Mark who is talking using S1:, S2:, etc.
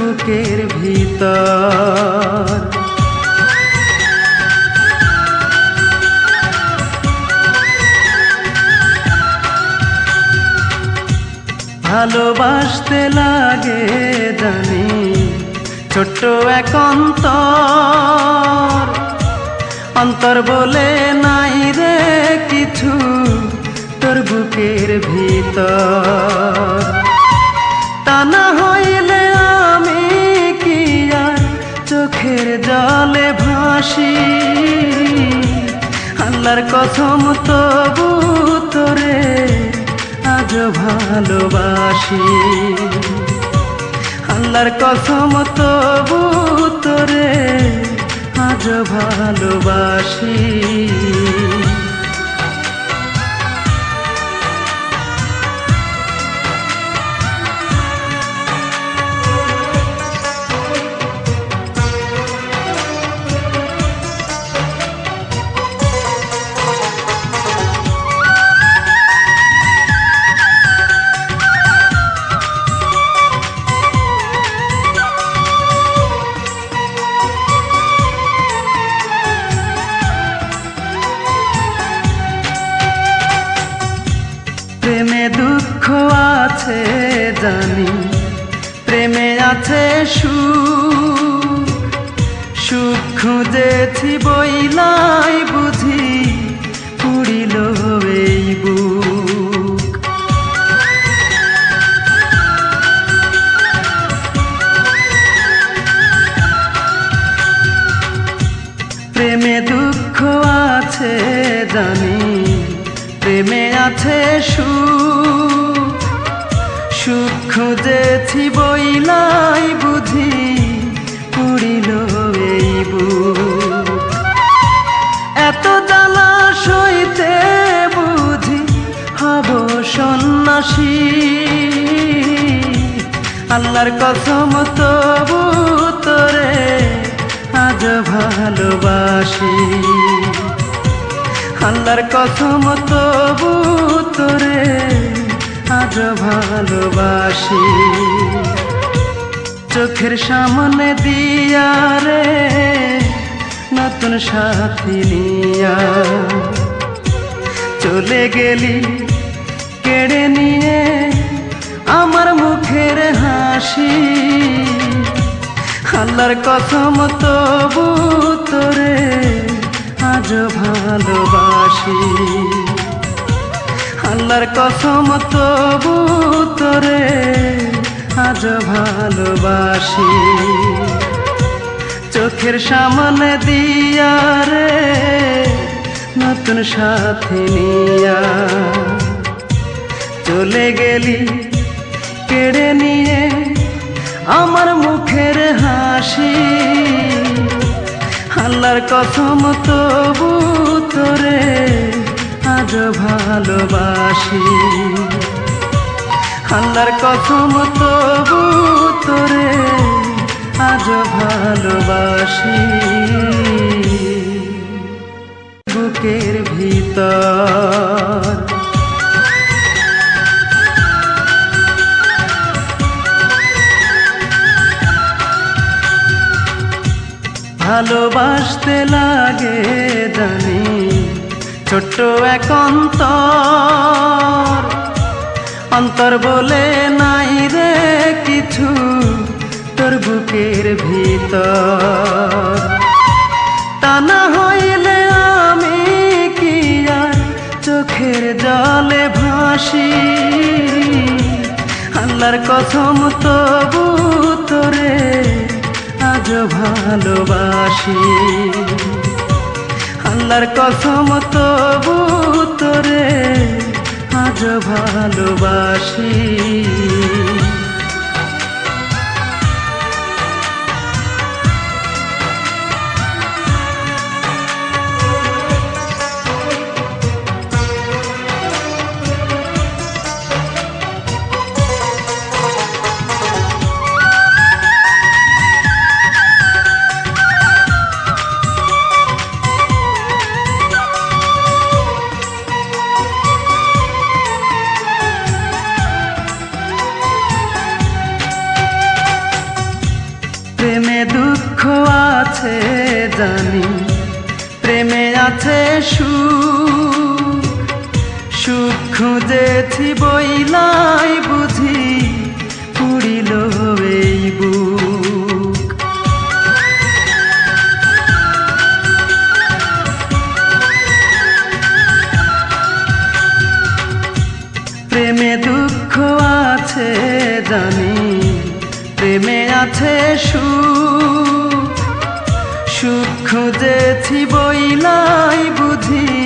S1: বুকের ভিতর। ভালোবাসতে লাগে জানি, ছোট্ট এক অন্তর। অন্তর বলে নাই রে কিছু তোর বুকের ভিতর। চোখের জলে ভাসি। আল্লাহর কথম তবু তোরে আজ ভালোবাসি। আল্লাহর কথম তবু তোরে আজ ভালোবাসি। আছে জানি, প্রেমে আছে সুখ। সুখ খুঁজেছি বইলাই বুঝি, পুড়িল এই বুক। প্রেমে দুঃখ আছে জানি, প্রেমে আছে সুখ। খুঁজেছি বইলাই বুঝি পুড়িল এই বুক। এত জ্বালা সইতে বুঝি হব সন্ন্যাসী। আল্লাহর কসম তবু তোরে আজ ভালোবাসি। আল্লাহর কসম তবু তোরে আজ ভালোবাসি। চোখের সামনে দিয়া রে, নতুন সাথী নিয়া। চলে গেলি, কেড়ে নিয়ে আমার মুখের হাসি। আল্লাহর কসম তবু তোরে আজ ভালোবাসি। আল্লাহর কসম তবু তোরে আজ ভালোবাসি। চোখের সামনে দিয়া রে নতুন সাথী নিয়া। চলে গেলি কেড়ে নিয়ে আমার মুখের হাসি। আল্লাহর কথম তবু তোরে আজ ভালোবাসি। আল্লাহর কথম তবু তোরে আজ ভালোবাসি। বুকের ভিতর ভালোবাসতে লাগে জানি ছোট্ট এক অন্তর। অন্তর বলে নাই রে কিছু তোর বুকের ভিতর। তা না হইলে আমি কি আর চোখের জলে ভাসি? আল্লাহর কথম তবু তোরে আজ ভালোবাসি। আল্লাহর কসম তবু তোরে আজ ভালোবাসি। আছে জানি, প্রেমে আছে সুখ। সুখ খুঁজেছি বইলাই বুঝি পুরিল এই প্রেমে দুঃখ আছে জানি, প্রেমে আছে সুখ। সুখ খুঁজেছি বইলাই বুঝি।